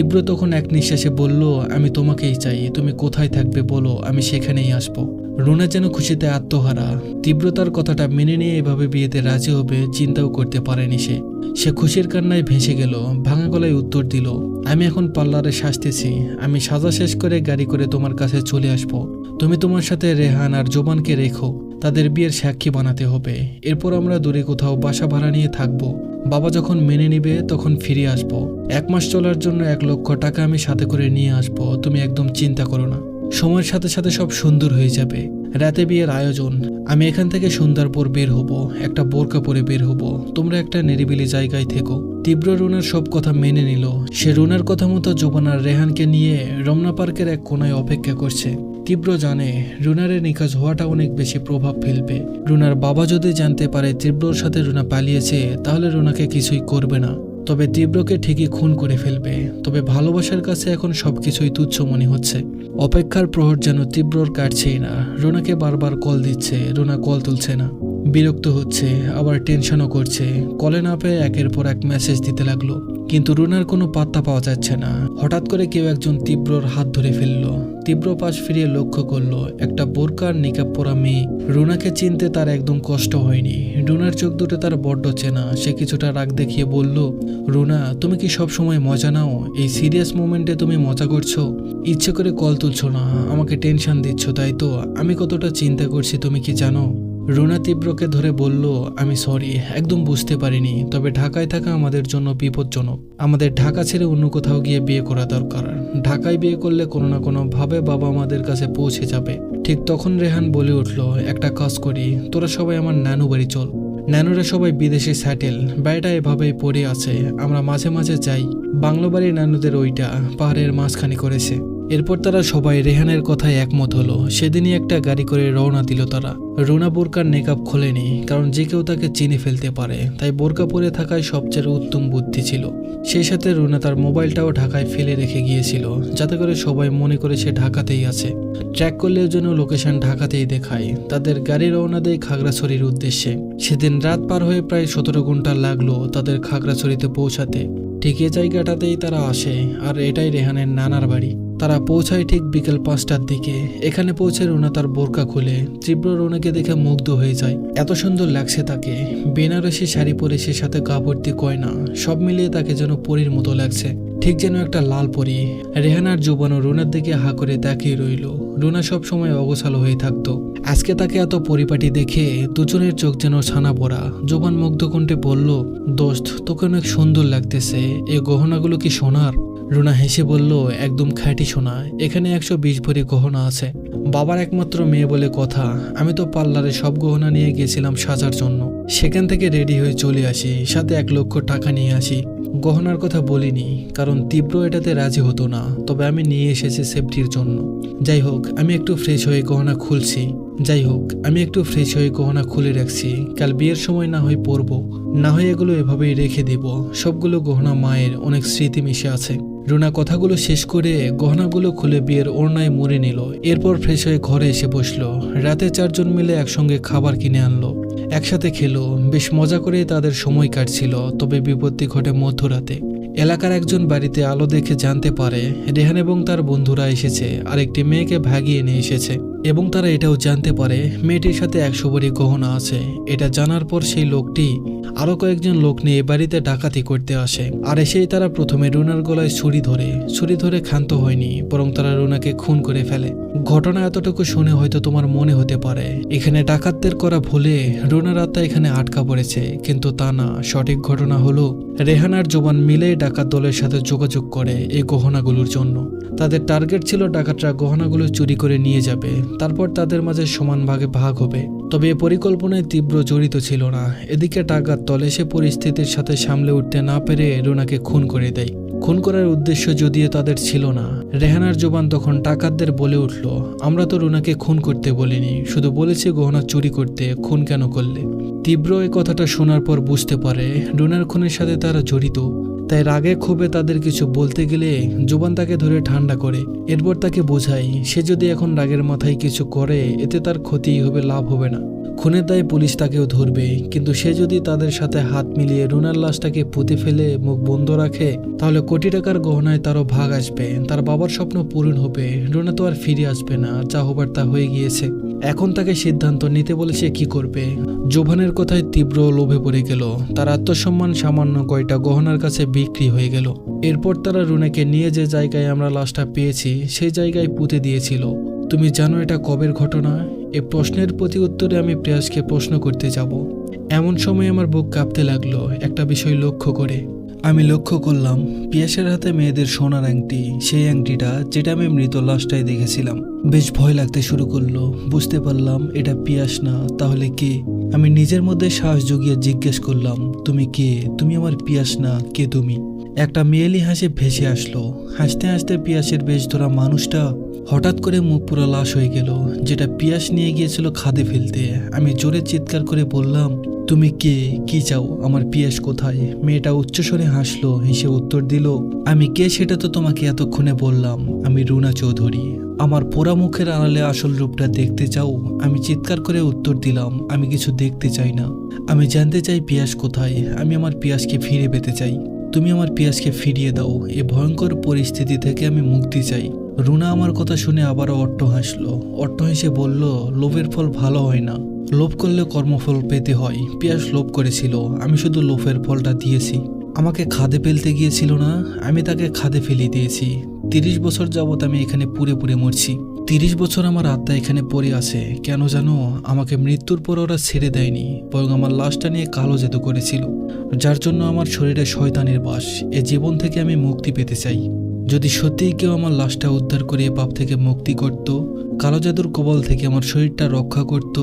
তীব্র তখন এক নিঃশ্বাসে বলল, আমি তোমাকেই চাই, তুমি কোথায় থাকবে বলো, আমি সেখানেই আসব। রুনা যেন খুশিতে আত্মহারা। তীব্রতার কথাটা মেনে নিয়ে এভাবে বিয়েতে রাজি হবে চিন্তাও করতে পারেনি সে। সে খুশির কান্নায় ভেসে গেল, ভাঙা গলায় উত্তর দিল, আমি এখন পার্লারে সাজতেছি, আমি সাজা শেষ করে গাড়ি করে তোমার কাছে চলে আসব। তুমি তোমার সাথে রেহান আর জোবানকে রেখো। তাদের বিয়ের সাক্ষী বানাতে হবে। এরপর আমরা দূরে কোথাও বাসা ভাড়া নিয়ে থাকব। বাবা যখন মেনে নিবে, তখন ফিরে আসব। এক মাস চলার জন্য এক লক্ষ টাকা আমি সাথে করে নিয়ে আসব। তুমি একদম চিন্তা করো না। সময়ের সাথে সাথে সব সুন্দর হয়ে যাবে। রাতে বিয়ের আয়োজন। আমি এখান থেকে সন্ধ্যার বের হব। একটা বোরকা পরে বের হব। তোমরা একটা নিরিবিলি জায়গায় থেকো। তীব্র রুনার সব কথা মেনে নিল। সে রুনার কথা মতো জোবানার রেহানকে নিয়ে রমনা পার্কের এক কোনায় অপেক্ষা করছে। তীব্র জানে রুনারের নিকাজ হওয়াটা অনেক বেশি প্রভাব ফেলবে। রুনার বাবা যদি জানতে পারে তীব্রর সাথে রুনা পালিয়েছে, তাহলে রুনাকে কিছুই করবে না। তবে তীব্রকে ঠিকই খুন করে ফেলবে। তবে ভালোবাসার কাছে এখন সবকিছুই তুচ্ছ মনে হচ্ছে। অপেক্ষার প্রহর যেন তীব্রর কাটছেই না। রুনাকে বারবার কল দিচ্ছে, রুনা কল তুলছে না। বিরক্ত হচ্ছে, আবার টেনশনও করছে। কলে না পেয়ে একের পর এক মেসেজ দিতে লাগল। কিন্তু রুনার কোনো পাত্তা পাওয়া যাচ্ছে না। হঠাৎ করে কেউ একজন তীব্রর হাত ধরে ফেলল। তীব্র পাশ ফিরিয়ে লক্ষ্য করল, একটা বোরকার নিকাব পরা মেয়ে। রুনাকে চিনতে তার একদম কষ্ট হয়নি। রুনার চোখ দুটো তার বড্ড চেনা। সে কিছুটা রাগ দেখিয়ে বলল, রুনা, তুমি কি সব সময় মজা নাও? এই সিরিয়াস মোমেন্টে তুমি মজা করছ? ইচ্ছে করে কল তুলছো না। আমাকে টেনশন দিচ্ছ, তাই তো? আমি কতটা চিন্তা করছি, তুমি কি জানো? রুনা তীব্রকে ধরে বলল, আমি সরি একদম বুঝতে পারিনি। তবে ঢাকায় থাকা আমাদের জন্য বিপজ্জনক। আমাদের ঢাকা ছেড়ে অন্য কোথাও গিয়ে বিয়ে করা দরকার। ঢাকায় বিয়ে করলে কোনো না কোনো ভাবে বাবা আমাদের কাছে পৌঁছে যাবে। ঠিক তখন রেহান বলে উঠল, একটা কাজ করি, তোরা সবাই আমার নানু বাড়ি চল। নানুরা সবাই বিদেশে স্যাটেল বাড়িটা এভাবেই পড়ে আছে। আমরা মাঝে মাঝে যাই। বাংলো বাড়ির নানুদের ওইটা পাহাড়ের মাঝখানে করেছে। এরপর তারা সবাই রেহানের কথায় একমত হলো। সেদিনই একটা গাড়ি করে রওনা দিল তারা। রুনা বোরকার নেকাব খোলেনি, কারণ যে কেউ তাকে চিনে ফেলতে পারে, তাই বোরকা পরে থাকায় সবচেয়ে উত্তম বুদ্ধি ছিল। সেই সাথে রুনা তার মোবাইলটাও ঢাকায় ফেলে রেখে গিয়েছিল, যাতে করে সবাই মনে করে সে ঢাকাতেই আছে। ট্র্যাক করলেও যেন লোকেশন ঢাকাতেই দেখায়, তাদের গাড়ি রওনা দেয় খাগড়াছড়ির উদ্দেশ্যে। সেদিন রাত পার হয়ে প্রায় সতেরো ঘণ্টা লাগল তাদের খাগড়াছড়িতে পৌঁছাতে। ঠিক এ জায়গাটাতেই তারা আসে, আর এটাই রেহানের নানার বাড়ি। তারা পৌঁছায় ঠিক বিকেল পাঁচটার দিকে। এখানে পৌঁছে রোনা তার বোরকা খুলে। তীব্র রোনাকে দেখে মুগ্ধ হয়ে যায়। এত সুন্দর লাগছে তাকে। বেনারসি শাড়ি পরে সে সাথে কাপড়তি গয়না সব মিলিয়ে তাকে যেন পরীর মতো লাগছে। ঠিক যেন একটা লাল পরি। রেহানার জোবানো রুনার দিকে হা করে তাকিয়ে রইল। রুনা সব সময় অগোছালো হয়ে থাকতো। আজকে তাকে এত পরিপাটি দেখে দুজনের চোখ যেন ছানা পড়া। জোবান মুগ্ধ কণ্ঠে বলল, দোস্ত, তোকে অনেক সুন্দর লাগতেছে। এ গহনাগুলো কি সোনার? রুনা হেসে বলল, একদম খাঁটি সোনা, এখানে একশো বিশ ভরি গহনা আছে। বাবার একমাত্র মেয়ে বলে কথা, আমি তো পার্লারে সব গহনা নিয়ে গেছিলাম সাজার জন্য। সেখান থেকে রেডি হয়ে চলে আসি, সাথে এক লক্ষ টাকা নিয়ে আসি। গহনার কথা বলিনি, কারণ তীব্র এটাতে রাজি হতো না, তবে আমি নিয়ে এসেছি সেফটির জন্য। যাই হোক, আমি একটু ফ্রেশ হয়ে গহনা খুলছি। যাই হোক, আমি একটু ফ্রেশ হয়ে গহনা খুলে রাখছি, কাল বিয়ের সময় না হয় পরবো। না হয় এগুলো এভাবেই রেখে দিব, সবগুলো গহনা মায়ের, অনেক স্মৃতি মিশে আছে। রুনা কথাগুলো শেষ করে গহনাগুলো খুলে বিয়ের ওড়নায় মুড়ে নিল। এরপর ফ্রেশ হয়ে ঘরে এসে বসল। রাতে চারজন মিলে একসঙ্গে খাবার কিনে আনলো। একসাথে খেলো। বেশ মজা করে তাদের সময় কাটছিল, তবে বিপত্তি ঘটে মধ্যরাতে। এলাকার একজন বাড়িতে আলো দেখে জানতে পারে, রেহান এবং তার বন্ধুরা এসেছে আর একটি মেয়েকে ভাগিয়ে নিয়ে এসেছে। এবং তারা এটাও জানতে পারে, মেয়েটির সাথে একশো ভরি গহনা আছে। এটা জানার পর সেই লোকটি আরও কয়েকজন লোক নিয়ে বাড়িতে ডাকাতি করতে আসে। আর এসেই তারা প্রথমে রুনার গলায় ছুরি ধরে ছুরি ধরে ক্ষান্ত হয়নি, বরং তারা রুনাকে খুন করে ফেলে। ঘটনা এতটুকু শুনে হয়তো তোমার মনে হতে পারে, এখানে ডাকাতদের করা ভুলে রুনার আত্মা এখানে আটকা পড়েছে, কিন্তু তা না। সঠিক ঘটনা হলো রেহানার জবান মিলে ডাকাত দলের সাথে যোগাযোগ করে এই গহনাগুলোর জন্য। তাদের টার্গেট ছিল ডাকাতরা গহনাগুলো চুরি করে নিয়ে যাবে। তারপর তাদের মাঝে সমান ভাগে ভাগ হবে। তবে এ পরিকল্পনায় তীব্র জড়িত ছিল না। এদিকে ডাকাত দল এসে পরিস্থিতির সাথে সামলে উঠতে না পেরে রুনাকে খুন করে দেয়। খুন করার উদ্দেশ্য যদিও তাদের ছিল না। রেহানার জবান তখন টাকাতদের বলে উঠল, আমরা তো রুনাকে খুন করতে বলিনি। শুধু বলেছি গহনা চুরি করতে, খুন কেন করলে? তীব্র এই কথাটা শোনার পর বুঝতে পারে, রুনার খুনের সাথে তারা জড়িত। তাই রাগে ক্ষোভে তাদের কিছু বলতে গেলে জুবান তাকে ধরে ঠান্ডা করে। এরপর তাকে বোঝায়, সে যদি এখন রাগের মাথায় কিছু করে, এতে তার ক্ষতি হবে, লাভ হবে না। খুনের দায়ে পুলিশ তাকেও ধরবে। কিন্তু সে যদি তাদের সাথে হাত মিলিয়ে রুনার লাশটাকে পুঁতে ফেলে মুখ বন্ধ রাখে, তাহলে কোটি টাকার গহনায় তারও ভাগ আসবে। তার বাবার স্বপ্ন পূরণ হবে। রুনা তো আর ফিরে আসবে না। যা হবার তা হয়ে গিয়েছে। এখন তাকে সিদ্ধান্ত নিতে বলে সে কি করবে? জোভানের কথায় তীব্র লোভে পড়ে গেল। তার আত্মসম্মান সামান্য কয়টা গহনার কাছে বিক্রি হয়ে গেল। এরপর তারা রুনাকে নিয়ে যে জায়গায় আমরা লাশটা পেয়েছি, সেই জায়গায় পুঁতে দিয়েছিল। তুমি জানো এটা কবের ঘটনা? এ প্রশ্নের প্রতি উত্তরে আমি প্রেয়াসকে প্রশ্ন করতে যাব। এমন সময় আমার বুক কাঁপতে লাগল, একটা বিষয় লক্ষ্য করে। আমি লক্ষ্য করলাম পিয়াসের হাতে মেয়েদের সোনার আংটি, সেই আংটিটা যেটা আমি মৃত লাশটায় দেখেছিলাম। বেশ ভয় লাগতে শুরু করল, বুঝতে পারলাম এটা পিয়াস না, তাহলে কে? আমি নিজের মধ্যে সাহস জুগিয়ে জিজ্ঞেস করলাম, তুমি কে? তুমি আমার পিয়াস না, কে তুমি? একটা মেয়েলি হাসি ভেসে আসলো। হাসতে হাসতে পিয়াসের বেশ ধরা মানুষটা হঠাৎ করে মুখ পুরো লাশ হয়ে গেল। যেটা পিয়াস নিয়ে গিয়েছিল খাদে ফেলতে। আমি জোরে চিৎকার করে বললাম, তুমি কে? কি চাও? আমার পিয়াস কোথায়? মেয়েটা উচ্চস্বরে হাসলো, হেসে উত্তর দিল, আমি কে সেটা তো তোমাকে এতক্ষণে বললাম। আমি রুনা চৌধুরী। আমার পোড়া মুখের আড়ালে আসল রূপটা দেখতে চাও? আমি চিৎকার করে উত্তর দিলাম, আমি কিছু দেখতে চাই না। আমি জানতে চাই পিয়াস কোথায়। আমি আমার পিয়াসকে ফিরে পেতে চাই। তুমি আমার পিয়াসকে ফিরিয়ে দাও। এ ভয়ঙ্কর পরিস্থিতি থেকে আমি মুক্তি চাই। রুনা আমার কথা শুনে আবারও অট্ট হাসলো। অট্ট হেসে বলল, লোভের ফল ভালো হয় না। লোভ করলে কর্মফল পেতে হয়। পিয়াস লোভ করেছিল। আমি শুধু লোভের ফলটা দিয়েছি। আমাকে খাদে ফেলতে গিয়েছিল না, আমি তাকে খাদে ফেলিয়ে দিয়েছি। তিরিশ বছর যাবৎ আমি এখানে পুড়ে পুড়ে মরছি। তিরিশ বছর আমার আত্মা এখানে পড়ে আছে। কেন জানো? আমাকে মৃত্যুর পর ওরা ছেড়ে দেয়নি, বরং আমার লাশটা নিয়ে কালো জাদু করেছিল। যার জন্য আমার শরীরে শয়তানের বাস। এ জীবন থেকে আমি মুক্তি পেতে চাই। যদি সত্যিই কেউ আমার লাশটা উদ্ধার করে পাপ থেকে মুক্তি করত, কালো জাদুর কবল থেকে আমার শরীরটা রক্ষা করত,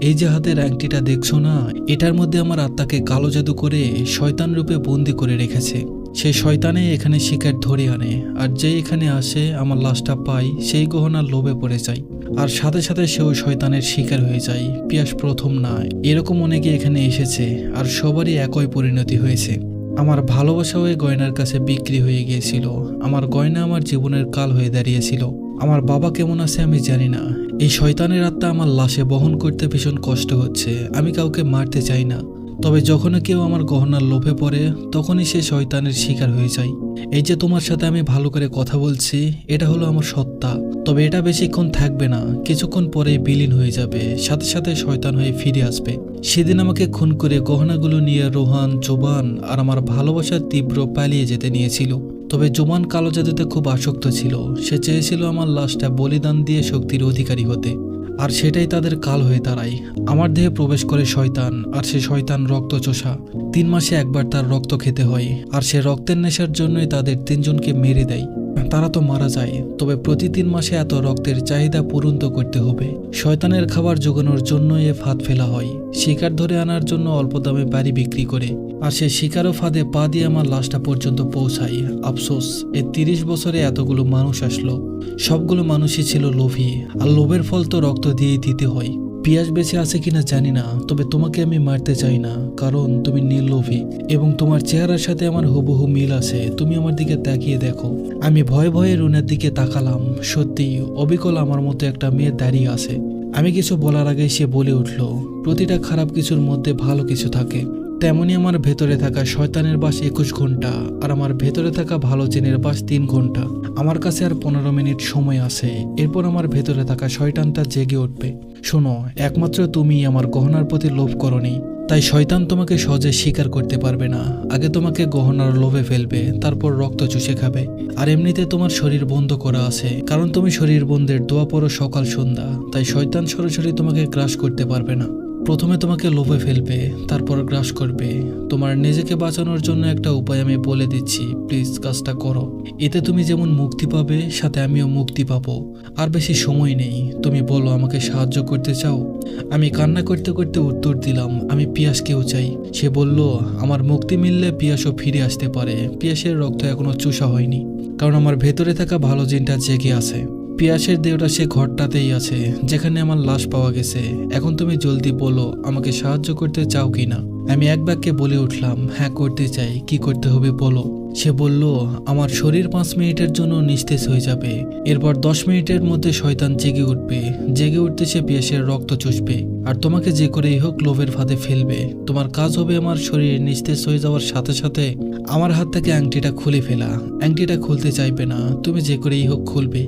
এই যে হাতের আংটিটা দেখছ না, এটার মধ্যে আমার আত্মাকে কালো জাদু করে শয়তান রূপে বন্দি করে রেখেছে। সে শয়তানে এখানে শিকার ধরে আনে, আর যে এখানে আসে, আমার লাশটা পাই, সেই গহনার লোভে পড়ে যায়। আর সাথে সাথে সেও শয়তানের শিকার হয়ে যায়। পিয়াস প্রথম না এরকম অনেকে এখানে এসেছে, আর সবারই একই পরিণতি হয়েছে। আমার ভালোবাসা ওই গয়নার কাছে বিক্রি হয়ে গিয়েছিল। আমার গয়না আমার জীবনের কাল হয়ে দাঁড়িয়েছিল। আমার বাবা কেমন আছে আমি জানি না। এই শয়তানের আত্মা আমার লাশে বহন করতে ভীষণ কষ্ট হচ্ছে। আমি কাউকে মারতে চাই না। তবে যখন কেউ আমার গহনার লোভে পড়ে, তখনই সে শয়তানের শিকার হয়ে যায়। এই যে তোমার সাথে আমি ভালো করে কথা বলছি, এটা হলো আমার সত্তা। তবে এটা বেশিক্ষণ থাকবে না, কিছুক্ষণ পরে বিলীন হয়ে যাবে, সাথে সাথে শয়তান হয়ে ফিরে আসবে। সেদিন আমাকে খুন করে গহনাগুলো নিয়ে রোহান, জোবান আর আমার ভালোবাসার তীব্র পালিয়ে যেতে নিয়েছিল। তবে জোবান কালো জাদুতে খুব আসক্ত ছিল, সে চেয়েছিল আমার লাশটা বলিদান দিয়ে শক্তির অধিকারী হতে। আর সেটাই তাদের কাল হয়ে দাঁড়ায়। আমার দেহে প্রবেশ করে শয়তান, আর সে শয়তান রক্ত চোষা। তিন মাসে একবার তার রক্ত খেতে হয়, আর সে রক্তের নেশার জন্যই তাদের তিনজনকে মেরে দেয়। তারা তো মারা যায়, তবে প্রতি তিন মাসে এত রক্তের চাহিদা পূরণ করতে হবে। শয়তানের খাবার জোগানোর জন্য এ ফাঁদ ফেলা হয়। শিকার ধরে আনার জন্য অল্প দামে বাড়ি বিক্রি করে। আর সে শিকারও ফাঁদে পা দিয়ে আমার লাশটা পর্যন্ত পৌঁছাই আফসোস, এ তিরিশ বছরে এতগুলো মানুষ আসলো। সবগুলো মানুষই ছিল লোভী, আর লোভের ফল তো রক্ত দিয়েই দিতে হয়। পিয়াস বেঁচে আছে কিনা জানি না, তবে তোমাকে আমি মারতে চাই না, কারণ তুমি নির্লোভী এবং তোমার চেহারার সাথে আমার হুবহু মিল আছে, তুমি আমার দিকে তাকিয়ে দেখো। আমি ভয়ে ভয়ে রুনের দিকে তাকালাম, সত্যি অবিকল আমার মতো একটা মেয়ে দাঁড়িয়ে আছে। আমি কিছু বলার আগে সে বলে উঠল, প্রতিটা খারাপ কিছুর মধ্যে ভালো কিছু থাকে। তেমনি আমার ভেতরে থাকা শয়তানের বাস একুশ ঘণ্টা, আর আমার ভেতরে থাকা ভালো চেনের বাস তিন ঘণ্টা। আমার কাছে আর পনেরো মিনিট সময় আছে, এরপর আমার ভেতরে থাকা শয়তানটা জেগে উঠবে। শোনো, একমাত্র তুমি আমার গহনার প্রতি লোভ করনি, তাই শয়তান তোমাকে সহজে স্বীকার করতে পারবে না। আগে তোমাকে গহনার লোভে ফেলবে, তারপর রক্ত চুষে খাবে। আর এমনিতে তোমার শরীর বন্ধ করা আছে, কারণ তুমি শরীর বন্ধের দোয়া পড়ো সকাল সন্ধ্যা, তাই শয়তান সরাসরি তোমাকে গ্রাস করতে পারবে না। প্রথমে তোমাকে লোভে ফেলবে, তারপর গ্রাস করবে। তোমার নিজেকে বাঁচানোর জন্য একটা উপায় আমি বলে দিচ্ছি, প্লিজ কাজটা করো। এতে তুমি যেমন মুক্তি পাবে, সাথে আমিও মুক্তি পাবো। আর বেশি সময় নেই, তুমি বলো আমাকে সাহায্য করতে চাও? আমি কান্না করতে করতে উত্তর দিলাম, আমি পিয়াসকেও চাই। সে বলল, আমার মুক্তি মিললে পিয়াসও ফিরে আসতে পারে। পিয়াসের রক্ত এখনও চুষা হয়নি। কারণ আমার ভেতরে থাকা ভালো জিনটা জেগে আছে। পিয়াসের দেহটা সে ঘরটাতেই আছে, যেখানে আমার লাশ পাওয়া গেছে। এখন তুমি জলদি বলো, আমাকে সাহায্য করতে চাও কি না আমি এক বাক্যে বলে উঠলাম হ্যাঁ করতে চাই। কি করতে হবে বলো? সে বলল, আমার শরীর পাঁচ মিনিটের জন্য নিস্তেজ হয়ে যাবে। এরপর দশ মিনিটের মধ্যে শয়তান জেগে উঠবে। জেগে উঠতে সে পিয়াসের রক্ত চুষবে। আর তোমাকে যে করেই হোক লোভের ফাঁদে ফেলবে। তোমার কাজ হবে আমার শরীর নিস্তেজ হয়ে যাওয়ার সাথে সাথে আমার হাত থেকে আংটিটা খুলে ফেলা। আংটিটা খুলতে চাইবে না। তুমি যে করেই হোক খুলবে।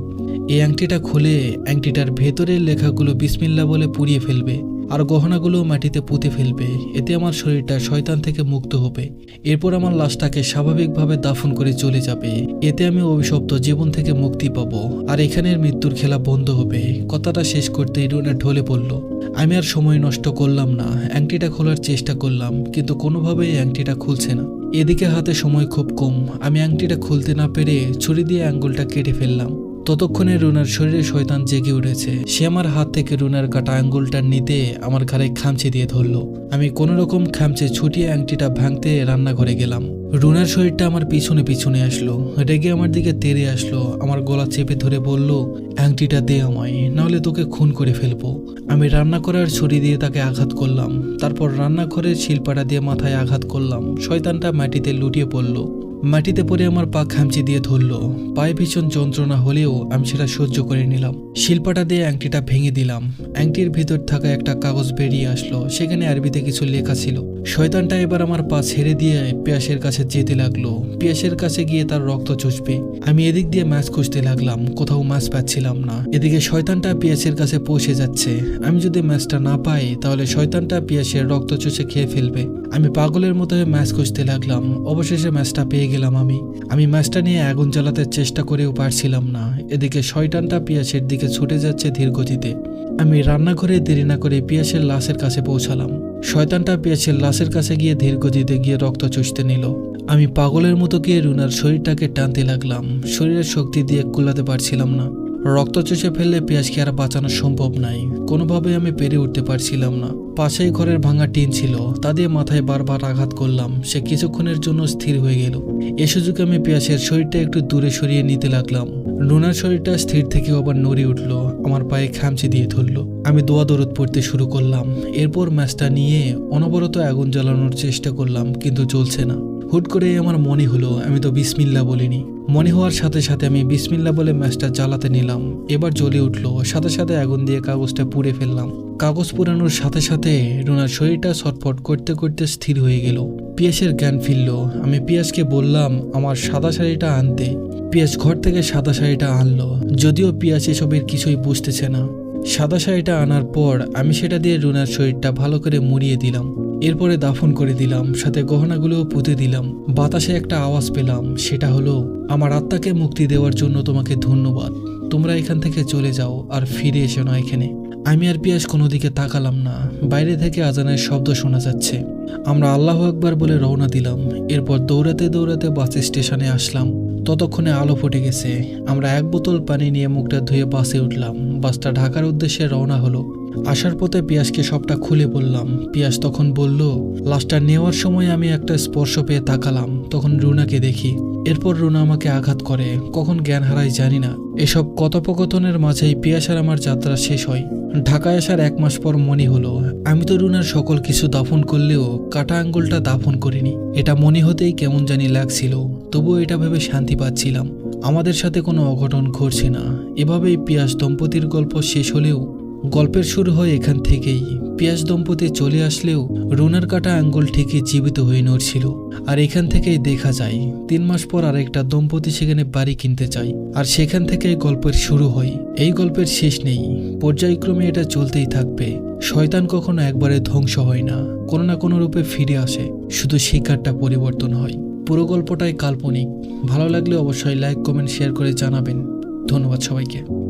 এই আংটিটা খুলে আংটিটার ভেতরের লেখাগুলো বিসমিল্লা বলে পুড়িয়ে ফেলবে আর গহনাগুলো মাটিতে পুঁতে ফেলবে। এতে আমার শরীরটা শয়তান থেকে মুক্ত হবে। এরপর আমার লাশটাকে স্বাভাবিকভাবে দাফন করে চলে যাবে। এতে আমি অভিশপ্ত জীবন থেকে মুক্তি পাবো। আর এখানের মৃত্যুর খেলা বন্ধ হবে। কথাটা শেষ করতে রুনা ঢলে পড়ল। আমি আর সময় নষ্ট করলাম না। অ্যাংটিটা খোলার চেষ্টা করলাম, কিন্তু কোনোভাবেই অ্যাংটিটা খুলছে না। এদিকে হাতে সময় খুব কম। আমি আংটিটা খুলতে না পেরে ছুরি দিয়ে আঙ্গুলটা কেটে ফেললাম। ততক্ষণে রুনার শরীরে শয়তান জেগে উঠেছে। সে আমার হাত থেকে রুনার কাটা আঙ্গুলটা নিতে আমার ঘাড়ে খামচে দিয়ে ধরলো। আমি কোনো রকম খামচে ছুটিয়ে আংটিটা ভাঙতে রান্নাঘরে গেলাম। রুনার শরীরটা আমার পিছনে পিছনে আসলো। রেগে আমার দিকে তেড়ে আসলো। আমার গলা চেপে ধরে বলল, আংটিটা দে আমায়, নাহলে তোকে খুন করে ফেলব। আমি রান্না করার ছুরি দিয়ে তাকে আঘাত করলাম। তারপর রান্নাঘরের শিল্পাটা দিয়ে মাথায় আঘাত করলাম। শয়তানটা মাটিতে লুটিয়ে পড়ল। মাটিতে পড়ে আমার পা খামচি দিয়ে ধরলো। পায়ে ভীষণ যন্ত্রণা হলেও আমি সেটা সহ্য করে নিলাম। শিল্পাটা দিয়ে আংটিটা ভেঙে দিলাম। আংটির ভিতর থাকা একটা কাগজ বেরিয়ে আসলো। সেখানে আরবিতে কিছু লেখা ছিল। শয়তানটা এবার আমার পা ছেড়ে দিয়ে পিয়াসের কাছে যেতে লাগল। পিয়াসের কাছে গিয়ে তার রক্ত চুষবে। আমি এদিক দিয়ে মাছ খুঁজতে লাগলাম। কোথাও মাছ পাচ্ছিলাম না। এদিকে শয়তানটা পিয়াসের কাছে পৌঁছে যাচ্ছে। আমি যদি ম্যাচটা না পাই, তাহলে শয়তানটা পিয়াসের রক্ত চুষে খেয়ে ফেলবে। আমি পাগলের মতো ম্যাচ খুঁজতে লাগলাম। অবশেষে ম্যাচটা পেয়ে গেলাম আমি। আমি ম্যাচটা নিয়ে আগুন জ্বালাতে চেষ্টা করেও পারছিলাম না। এদিকে শয়তানটা পিয়াসের দিকে ছুটে যাচ্ছে ধীর গতিতে। আমি রান্নাঘরে দেরি না করে পিয়াসের লাশের কাছে পৌঁছালাম। শয়তানটা পিয়াসের লাশের কাছে গিয়ে ধীর গতিতে গিয়ে রক্ত চুষতে নিল। আমি পাগলের মতো গিয়ে রুনার শরীরটাকে টানতে লাগলাম। শরীরের শক্তি দিয়ে কুলাতে পারছিলাম না। রক্ত চষে ফেললে পেঁয়াজকে আর বাঁচানো সম্ভব নাই। কোনোভাবে আমি পেরে উঠতে পারছিলাম না। পাশেই ঘরের ভাঙা টিন ছিল, তা দিয়ে মাথায় বারবার আঘাত করলাম। সে কিছুক্ষণের জন্য স্থির হয়ে গেল। এ সুযোগে আমি পেঁয়াজের শরীরটা একটু দূরে সরিয়ে নিতে লাগলাম। রুনার শরীরটা স্থির থেকে আবার নড়ে উঠল, আমার পায়ে খামচি দিয়ে ধরলো। আমি দোয়া দরদ পড়তে শুরু করলাম। এরপর ম্যাচটা নিয়ে অনবরত আগুন জ্বালানোর চেষ্টা করলাম, কিন্তু চলছে না। হুট করে আমার মনে হলো, আমি তো বিসমিল্লা বলিনি। মনে হওয়ার সাথে সাথে আমি বিসমিল্লা বলে ম্যাচটা জ্বালাতে নিলাম। এবার জ্বলে উঠল, সাথে সাথে আগুন দিয়ে কাগজটা পুড়ে ফেললাম। কাগজ পুরানোর সাথে সাথে রুনার শরীরটা ছটফট করতে করতে স্থির হয়ে গেল। পিয়াসের জ্ঞান ফিরল। আমি পিয়াসকে বললাম, আমার সাদা শাড়িটা আনতে। পিয়াস ঘর থেকে সাদা শাড়িটা আনলো। যদিও পিয়াস এসবের কিছুই বুঝতেছে না। সাদা শাড়িটা আনার পর আমি সেটা দিয়ে রুনার শরীরটা ভালো করে মুড়িয়ে দিলাম। এরপরে দাফন করে দিলাম, সাথে গহনাগুলোও পুঁতে দিলাম। বাতাসে একটা আওয়াজ পেলাম, সেটা হলো, আমার আত্মাকে মুক্তি দেওয়ার জন্য তোমাকে ধন্যবাদ। তোমরা এখান থেকে চলে যাও আর ফিরে এসো না এখানে। আমি আর পিয়াস কোনো দিকে তাকালাম না। বাইরে থেকে আজানের শব্দ শোনা যাচ্ছে। আমরা আল্লাহ একবার বলে রওনা দিলাম। এরপর দৌড়াতে দৌড়াতে বাস স্টেশনে আসলাম। ততক্ষণে আলো ফুটে গেছে। আমরা এক বোতল পানি নিয়ে মুখটা ধুয়ে বাসে উঠলাম। বাসটা ঢাকার উদ্দেশ্যে রওনা হলো। আসার পথে পিয়াসকে সবটা খুলে বললাম। পিয়াস তখন বলল, লাশটা নেওয়ার সময় আমি একটা স্পর্শ পেয়ে তাকালাম। তখন রুনাকে দেখি। এরপর রুনা আমাকে আঘাত করে। কখন জ্ঞান হারাই জানি না। এসব কথোপকথনের মাঝেই পিয়াস আর আমার যাত্রা শেষ হয়। ঢাকায় আসার এক মাস পর মনে হলো, আমি তো রুনার সকল কিছু দাফন করলেও কাটা আঙ্গুলটা দাফন করিনি। এটা মনে হতেই কেমন জানি লাগছিল। তবুও এটা ভেবে শান্তি পাচ্ছিলাম। আমাদের সাথে কোনো অঘটন ঘটছে না। এভাবেই পিয়াস দম্পতির গল্প শেষ হলেও গল্পের শুরু হয় এখান থেকেই। পিয়াস দম্পতি চলে আসলেও রুনার কাটা আঙ্গুল ঠিকই জীবিত হয়ে নড়ছিল। আর এখান থেকেই দেখা যায়, তিন মাস পর আরেকটা দম্পতি সেখানে বাড়ি কিনতে চায়। আর সেখান থেকেই গল্পের শুরু হয়। এই গল্পের শেষ নেই। পর্যায়ক্রমে এটা চলতেই থাকবে। শয়তান কখনো একবারে ধ্বংস হয় না। কোনো না কোনো রূপে ফিরে আসে। শুধু শিকারটা পরিবর্তন হয়। পুরো গল্পটাই কাল্পনিক। ভালো লাগলে অবশ্যই লাইক কমেন্ট শেয়ার করে জানাবেন। ধন্যবাদ সবাইকে।